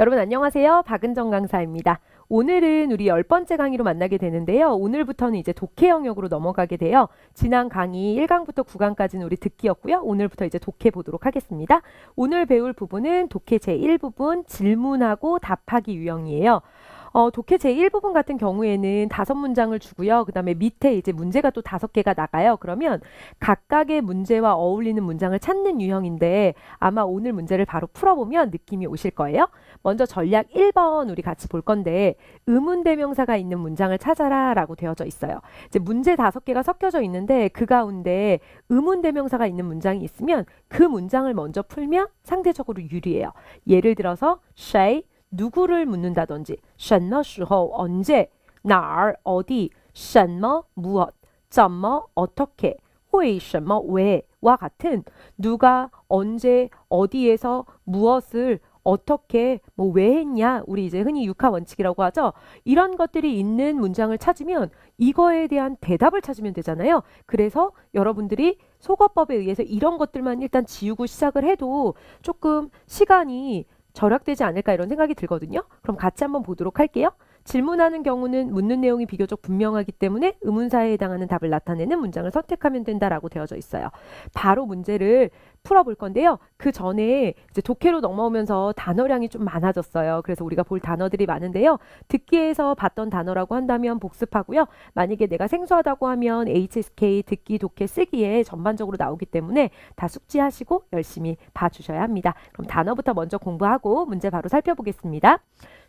여러분 안녕하세요. 박은정 강사입니다. 오늘은 우리 열 번째 강의로 만나게 되는데요. 오늘부터는 이제 독해 영역으로 넘어가게 돼요. 지난 강의 1강부터 9강까지는 우리 듣기였고요. 오늘부터 이제 독해 보도록 하겠습니다. 오늘 배울 부분은 독해 제1부분 질문하고 답하기 유형이에요. 어, 독해 제1부분 같은 경우에는 다섯 문장을 주고요. 그 다음에 밑에 이제 문제가 또 다섯 개가 나가요. 그러면 각각의 문제와 어울리는 문장을 찾는 유형인데 아마 오늘 문제를 바로 풀어보면 느낌이 오실 거예요. 먼저 전략 1번 우리 같이 볼 건데 의문대명사가 있는 문장을 찾아라 라고 되어져 있어요. 이제 문제 다섯 개가 섞여져 있는데 그 가운데 의문대명사가 있는 문장이 있으면 그 문장을 먼저 풀면 상대적으로 유리해요. 예를 들어서 say 누구를 묻는다든지 什么时候 언제 哪儿 어디 什么 무엇 怎么 어떻게 为什么 왜와 같은 누가 언제 어디에서 무엇을 어떻게 뭐 왜 했냐 우리 이제 흔히 육하 원칙이라고 하죠 이런 것들이 있는 문장을 찾으면 이거에 대한 대답을 찾으면 되잖아요 그래서 여러분들이 속어법에 의해서 이런 것들만 일단 지우고 시작을 해도 조금 시간이 절약되지 않을까 이런 생각이 들거든요. 그럼 같이 한번 보도록 할게요. 질문하는 경우는 묻는 내용이 비교적 분명하기 때문에 의문사에 해당하는 답을 나타내는 문장을 선택하면 된다라고 되어져 있어요. 바로 문제를 풀어볼 건데요. 그 전에 이제 독해로 넘어오면서 단어량이 좀 많아졌어요. 그래서 우리가 볼 단어들이 많은데요. 듣기에서 봤던 단어라고 한다면 복습하고요. 만약에 내가 생소하다고 하면 HSK 듣기 독해 쓰기에 전반적으로 나오기 때문에 다 숙지하시고 열심히 봐주셔야 합니다. 그럼 단어부터 먼저 공부하고 문제 바로 살펴보겠습니다.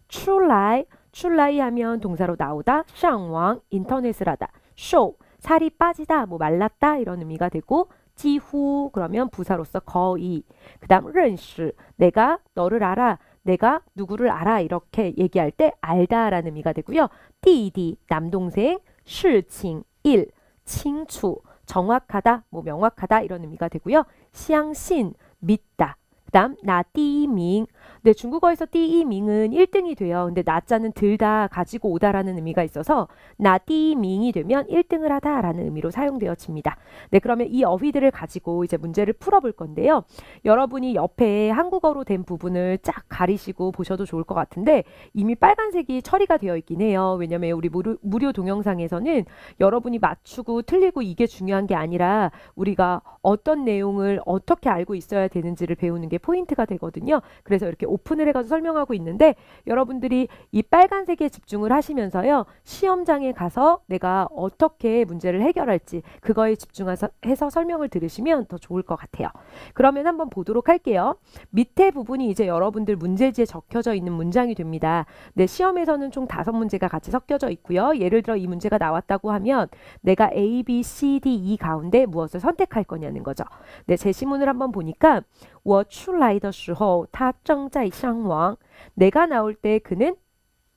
출라이 출라이 하면 동사로 나오다, 샹왕 인터넷을 하다, 쇼 살이 빠지다, 뭐 말랐다 이런 의미가 되고 지후 그러면 부사로서 거의 그다음 런시 내가 너를 알아 내가 누구를 알아 이렇게 얘기할 때 알다라는 의미가 되고요. 디디 남동생 실칭 일 칭추 정확하다 뭐 명확하다 이런 의미가 되고요. 시앙신 믿다 그다음 나 띠밍. 네, 중국어에서 띠이밍은 1등이 돼요. 근데 나자는 들다 가지고 오다라는 의미가 있어서 나 띠밍이 되면 1등을 하다라는 의미로 사용되어집니다. 네, 그러면 이 어휘들을 가지고 이제 문제를 풀어볼 건데요. 여러분이 옆에 한국어로 된 부분을 쫙 가리시고 보셔도 좋을 것 같은데 이미 빨간색이 처리가 되어 있긴 해요. 왜냐면 우리 무료, 무료 동영상에서는 여러분이 맞추고 틀리고 이게 중요한 게 아니라 우리가 어떤 내용을 어떻게 알고 있어야 되는지를 배우는 게 포인트가 되거든요. 그래서 이렇게 오픈을 해가지고 설명하고 있는데 여러분들이 이 빨간색에 집중을 하시면서요. 시험장에 가서 내가 어떻게 문제를 해결할지 그거에 집중해서 해서 설명을 들으시면 더 좋을 것 같아요. 그러면 한번 보도록 할게요. 밑에 부분이 이제 여러분들 문제지에 적혀져 있는 문장이 됩니다. 네, 시험에서는 총 다섯 문제가 같이 섞여져 있고요. 예를 들어 이 문제가 나왔다고 하면 내가 A, B, C, D, E 가운데 무엇을 선택할 거냐는 거죠. 네, 제 시문을 한번 보니까 我出来的时候他正在上网 내가 나올 때 그는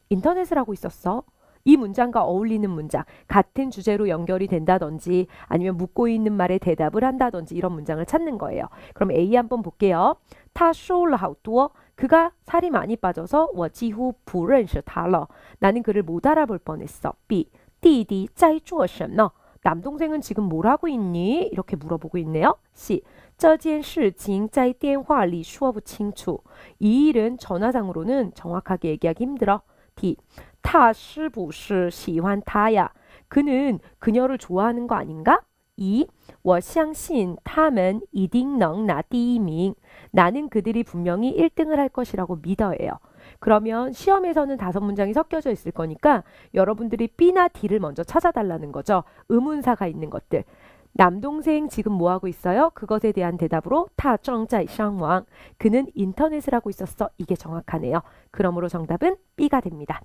인터넷을 하고 있었어. 이 문장과 어울리는 문장, 같은 주제로 연결이 된다든지 아니면 묻고 있는 말에 대답을 한다든지 이런 문장을 찾는 거예요. 그럼 A 한번 볼게요. 他瘦了好多. 그가 살이 많이 빠져서 我几乎不认识他了. 나는 그를 못 알아볼 뻔했어. B. 弟弟在做什么? 남동생은 지금 뭘 하고 있니? 이렇게 물어보고 있네요. C. 这件事情在电话里说不清楚. 이 일은 전화상으로는 정확하게 얘기하기 힘들어. D. 他是不是喜欢他呀? 그는 그녀를 좋아하는 거 아닌가? 2. 我相信他们一定能拿第一名. 나는 그들이 분명히 1등을 할 것이라고 믿어요. 그러면 시험에서는 다섯 문장이 섞여져 있을 거니까 여러분들이 B나 D를 먼저 찾아달라는 거죠. 의문사가 있는 것들. 남동생 지금 뭐 하고 있어요? 그것에 대한 대답으로 타정자이 샹왕 그는 인터넷을 하고 있었어. 이게 정확하네요. 그러므로 정답은 B가 됩니다.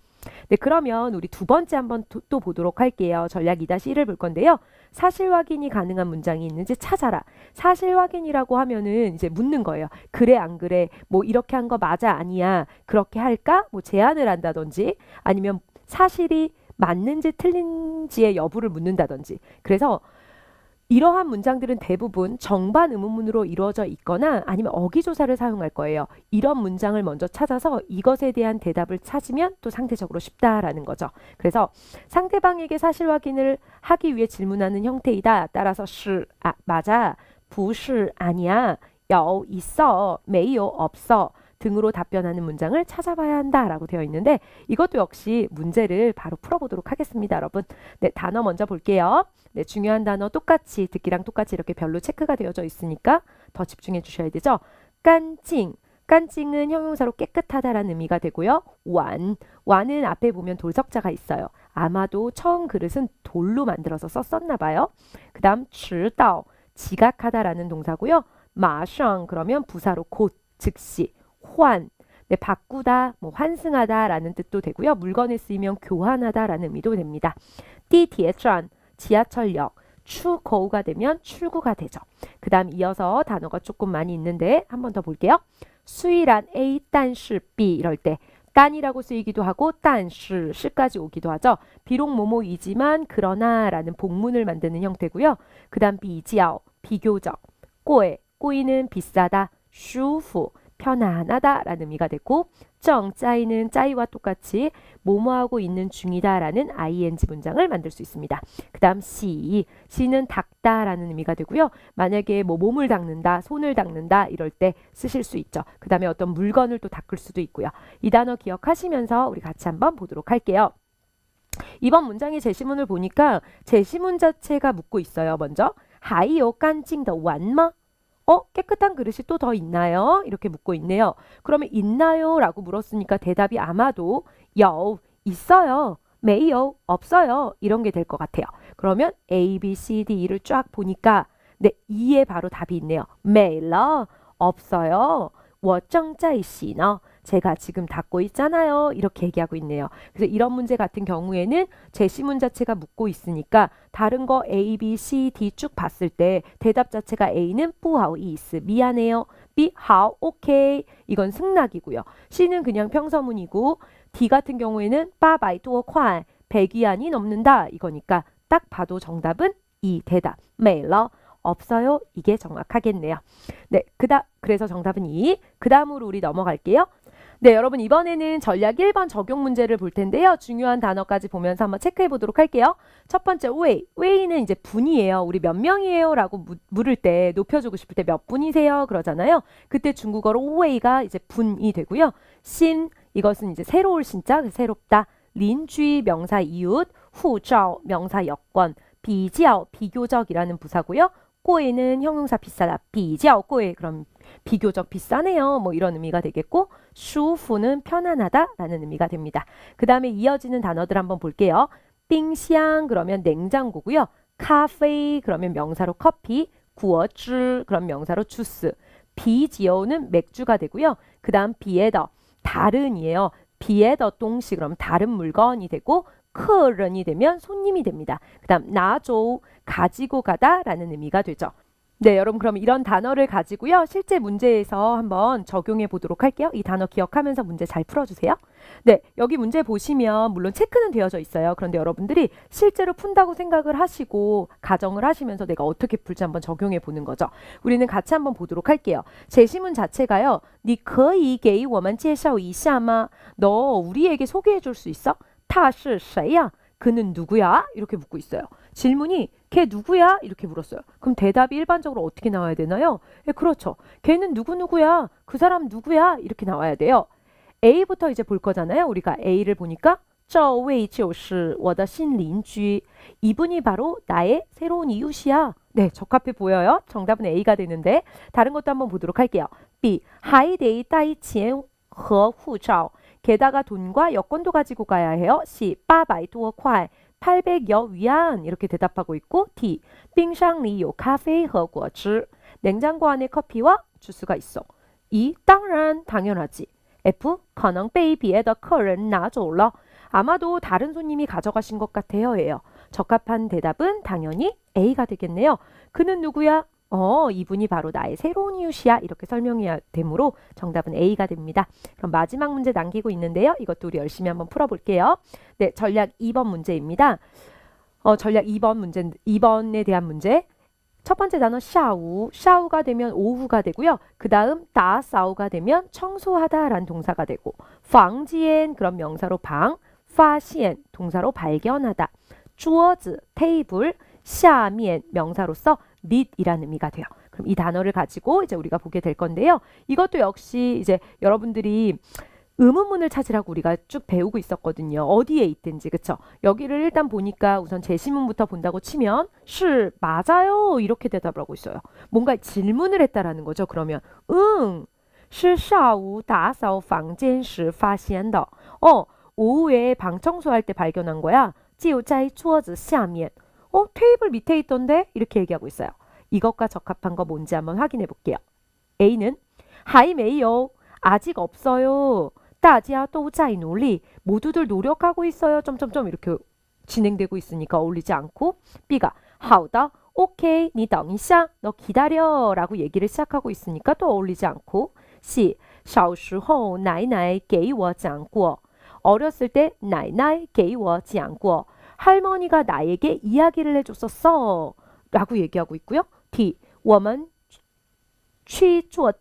네, 그러면 우리 두 번째 한번 또, 또 보도록 할게요. 전략 2-1을 볼 건데요. 사실 확인이 가능한 문장이 있는지 찾아라. 사실 확인이라고 하면은 이제 묻는 거예요. 그래 안 그래? 뭐 이렇게 한 거 맞아 아니야? 그렇게 할까? 뭐 제안을 한다든지 아니면 사실이 맞는지 틀린지의 여부를 묻는다든지. 그래서 이러한 문장들은 대부분 정반 의문문으로 이루어져 있거나 아니면 어기조사를 사용할 거예요. 이런 문장을 먼저 찾아서 이것에 대한 대답을 찾으면 또 상대적으로 쉽다라는 거죠. 그래서 상대방에게 사실 확인을 하기 위해 질문하는 형태이다. 따라서 是 아, 맞아, 不是 아니야, 有 있어, 没有 없어, 등으로 답변하는 문장을 찾아봐야 한다라고 되어 있는데 이것도 역시 문제를 바로 풀어보도록 하겠습니다, 여러분. 네, 단어 먼저 볼게요. 네, 중요한 단어 똑같이 듣기랑 똑같이 이렇게 별로 체크가 되어져 있으니까 더 집중해 주셔야 되죠. 깐찡. 깐찡은 형용사로 깨끗하다라는 의미가 되고요. 완. 완은 앞에 보면 돌석자가 있어요. 아마도 처음 그릇은 돌로 만들어서 썼었나 봐요. 그 다음 迟到. 지각하다라는 동사고요. 마샹 그러면 부사로 곧, 즉시. 호환, 네, 바꾸다, 뭐 환승하다라는 뜻도 되고요. 물건을 쓰이면 교환하다라는 의미도 됩니다. 띠 디에트란 지하철역 추거우가 되면 출구가 되죠. 그 다음 이어서 단어가 조금 많이 있는데 한 번 더 볼게요. 수이란 A 딴시 B 이럴 때 딴이라고 쓰이기도 하고 딴시 시까지 오기도 하죠. 비록 모모이지만 그러나라는 복문을 만드는 형태고요. 그 다음 비지아오 비교적 꼬에 꼬이는 비싸다 슈후 편안하다 라는 의미가 되고 정 짜이는 짜이와 똑같이 뭐뭐하고 있는 중이다 라는 ing 문장을 만들 수 있습니다. 그 다음 시 시는 닦다 라는 의미가 되고요. 만약에 뭐 몸을 닦는다 손을 닦는다 이럴 때 쓰실 수 있죠. 그 다음에 어떤 물건을 또 닦을 수도 있고요. 이 단어 기억하시면서 우리 같이 한번 보도록 할게요. 이번 문장의 제시문을 보니까 제시문 자체가 묻고 있어요. 먼저 하이요 깐찡더 완마 어? 깨끗한 그릇이 또 더 있나요? 이렇게 묻고 있네요. 그러면 있나요? 라고 물었으니까 대답이 아마도 여 있어요. 메이요 없어요. 이런 게 될 것 같아요. 그러면 A, B, C, D, E를 쫙 보니까 네, 2에 바로 답이 있네요. 메일러 없어요. 워정자이시너 제가 지금 닫고 있잖아요. 이렇게 얘기하고 있네요. 그래서 이런 문제 같은 경우에는 제시문 자체가 묻고 있으니까 다른 거 A, B, C, D 쭉 봤을 때 대답 자체가 A는 뿌하오 이스 미안해요. B 하오 오케이 이건 승낙이고요. C는 그냥 평서문이고 D 같은 경우에는 빠바이 또어 콰 백위안이 넘는다 이거니까 딱 봐도 정답은 이 대답 메일러 없어요. 이게 정확하겠네요. 네, 그다 그래서 정답은 2. 그다음으로 우리 넘어갈게요. 네, 여러분 이번에는 전략 1번 적용 문제를 볼 텐데요. 중요한 단어까지 보면서 한번 체크해 보도록 할게요. 첫 번째 웨이. 웨이는 이제 분이에요. 우리 몇 명이에요? 라고 무, 물을 때 높여주고 싶을 때 몇 분이세요? 그러잖아요. 그때 중국어로 웨이가 이제 분이 되고요. 신 이것은 이제 새로울 신자, 새롭다. 린쥐 명사 이웃, 후照명사 여권, 비지ao 비교적이라는 부사고요. 꼬에는 형용사 비싸다. 비지ao 꼬에 그럼 비교적 비싸네요. 뭐 이런 의미가 되겠고 슈후는 편안하다라는 의미가 됩니다. 그 다음에 이어지는 단어들 한번 볼게요. 빙샹 그러면 냉장고고요. 카페 그러면 명사로 커피, 구어즈 그럼 명사로 주스, 비지오는 맥주가 되고요. 그 다음 비에더 다른이에요. 비에더 동시 그럼 다른 물건이 되고 크런이 되면 손님이 됩니다. 그 다음 나조 가지고 가다라는 의미가 되죠. 네, 여러분 그럼 이런 단어를 가지고요. 실제 문제에서 한번 적용해 보도록 할게요. 이 단어 기억하면서 문제 잘 풀어주세요. 네, 여기 문제 보시면 물론 체크는 되어져 있어요. 그런데 여러분들이 실제로 푼다고 생각을 하시고 가정을 하시면서 내가 어떻게 풀지 한번 적용해 보는 거죠. 우리는 같이 한번 보도록 할게요. 제시문 자체가요. 你可以给我们介绍一下吗? 너 우리에게 소개해 줄 수 있어? 他是谁呀? 그는 누구야? 이렇게 묻고 있어요. 질문이 걔 누구야? 이렇게 물었어요. 그럼 대답이 일반적으로 어떻게 나와야 되나요? 예, 그렇죠. 걔는 누구누구야? 그 사람 누구야? 이렇게 나와야 돼요. A부터 이제 볼 거잖아요. 우리가 A를 보니까 这位就是我的新邻居. 이분이 바로 나의 새로운 이웃이야. 네, 적합해 보여요. 정답은 A가 되는데 다른 것도 한번 보도록 할게요. B. 还得带钱和护照. 게다가 돈과 여권도 가지고 가야 해요. C. 800多块. 800여 위안 이렇게 대답하고 있고 D. 冰箱里有咖啡和果汁. 냉장고 안에 커피와 주스가 있어. E. 当然 당연하지. F. 可能被别的客人拿走了. 아마도 다른 손님이 가져가신 것 같아요. 예요. 적합한 대답은 당연히 A가 되겠네요. 그는 누구야? 어, 이분이 바로 나의 새로운 이웃이야. 이렇게 설명해야 되므로 정답은 A가 됩니다. 그럼 마지막 문제 남기고 있는데요. 이것도 우리 열심히 한번 풀어볼게요. 네, 전략 2번 문제입니다. 어, 전략 2번 문제, 2번에 대한 문제. 첫 번째 단어 샤우, 샤우가 되면 오후가 되고요. 그 다음 다싸우가 되면 청소하다라는 동사가 되고 방지엔 그런 명사로 방, 파시엔 동사로 발견하다, 주어즈 테이블, 샤미엔 명사로서 밑이라는 의미가 돼요. 그럼 이 단어를 가지고 이제 우리가 보게 될 건데요. 이것도 역시 이제 여러분들이 의문문을 찾으라고 우리가 쭉 배우고 있었거든요. 어디에 있든지 그쵸? 여기를 일단 보니까 우선 제시문부터 본다고 치면 是 맞아요 이렇게 대답을 하고 있어요. 뭔가 질문을 했다라는 거죠. 그러면 응, 是下午打扫房间时发现的. 어, 오후에 방 청소할 때 발견한 거야. 就在桌子下面. 어, 테이블 밑에 있던데? 이렇게 얘기하고 있어요. 이것과 적합한 거 뭔지 한번 확인해 볼게요. A는 还没有 아직 없어요. 大家都在努力. 모두들 노력하고 있어요. 점점점 이렇게 진행되고 있으니까 어울리지 않고 B가 好的 오케이, 你等一下, 너 기다려라고 얘기를 시작하고 있으니까 또 어울리지 않고 C 小时候奶奶给我讲过 어렸을 때 나이나이 게이워 지않고 할머니가 나에게 이야기를 해줬었어 라고 얘기하고 있고요. D 我们去坐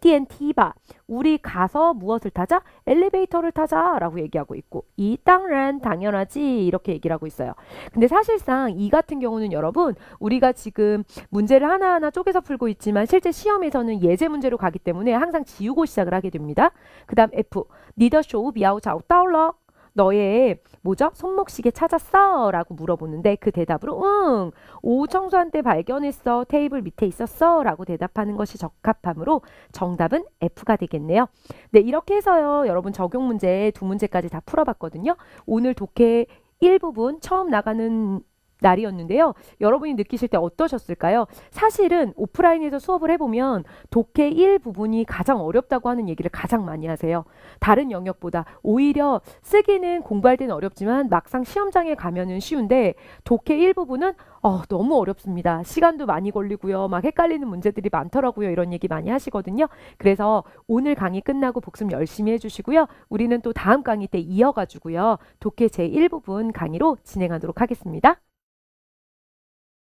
电梯吧 우리 가서 무엇을 타자? 엘리베이터를 타자 라고 얘기하고 있고 이当然 당연하지 이렇게 얘기를 하고 있어요. 근데 사실상 이 같은 경우는 여러분 우리가 지금 문제를 하나하나 쪼개서 풀고 있지만 실제 시험에서는 예제 문제로 가기 때문에 항상 지우고 시작을 하게 됩니다. 그 다음 F 你的手表找到了 너의 뭐죠? 손목시계 찾았어? 라고 물어보는데 그 대답으로 응 오후 청소한 때 발견했어. 테이블 밑에 있었어? 라고 대답하는 것이 적합하므로 정답은 F가 되겠네요. 네 이렇게 해서요. 여러분 적용 문제 두 문제까지 다 풀어봤거든요. 오늘 독해 1부분 처음 나가는 날이었는데요. 여러분이 느끼실 때 어떠셨을까요? 사실은 오프라인에서 수업을 해보면 독해 1 부분이 가장 어렵다고 하는 얘기를 가장 많이 하세요. 다른 영역보다 오히려 쓰기는 공부할 때는 어렵지만 막상 시험장에 가면은 쉬운데 독해 1 부분은 어, 너무 어렵습니다. 시간도 많이 걸리고요. 막 헷갈리는 문제들이 많더라고요. 이런 얘기 많이 하시거든요. 그래서 오늘 강의 끝나고 복습 열심히 해주시고요. 우리는 또 다음 강의 때 이어가지고요. 독해 제1부분 강의로 진행하도록 하겠습니다.